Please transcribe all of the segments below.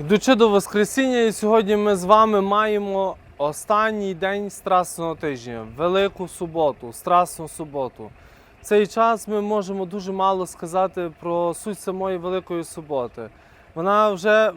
Йдучи до Воскресіння, і сьогодні ми з вами маємо останній день Страсного тижня, Велику суботу, Страсну суботу. В цей час ми можемо дуже мало сказати про суть самої Великої суботи. Вона вже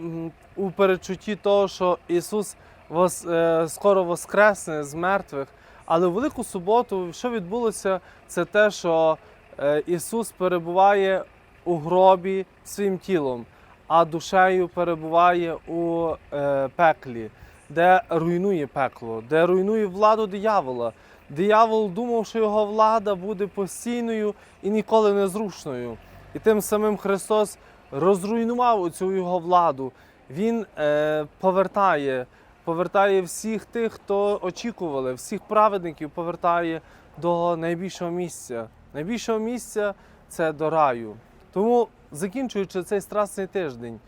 у перечутті того, що Ісус вос, е, скоро воскресне з мертвих. Але в Велику суботу, що відбулося, це те, що е, Ісус перебуває у гробі своїм тілом а душею перебуває у е, пеклі, де руйнує пекло, де руйнує владу диявола. Диявол думав, що його влада буде постійною і ніколи не зрушною. І тим самим Христос розруйнував цю його владу. Він е, повертає, повертає всіх тих, хто очікували, всіх праведників повертає до найбільшого місця. Найбільшого місця це до раю. Тому, закінчуючи цей страсний тиждень,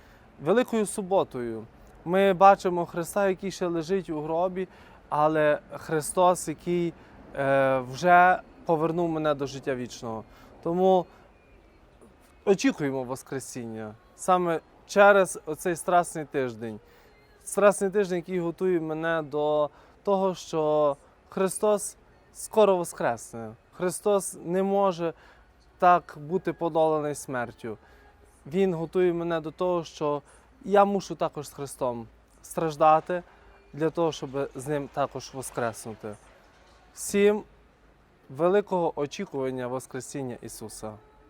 Великою суботою, ми бачимо Христа, який ще лежить у гробі, але Христос, який е, вже повернув мене до життя вічного. Тому очікуємо Воскресіння саме через оцей страсний тиждень. Страсний тиждень, який готує мене до того, що Христос скоро воскресне. Христос не може так бути подоланий смертю. Він готує мене до того, що я мушу також з Христом страждати для того, щоб з ним також воскреснути. Всім великого очікування Воскресіння Ісуса.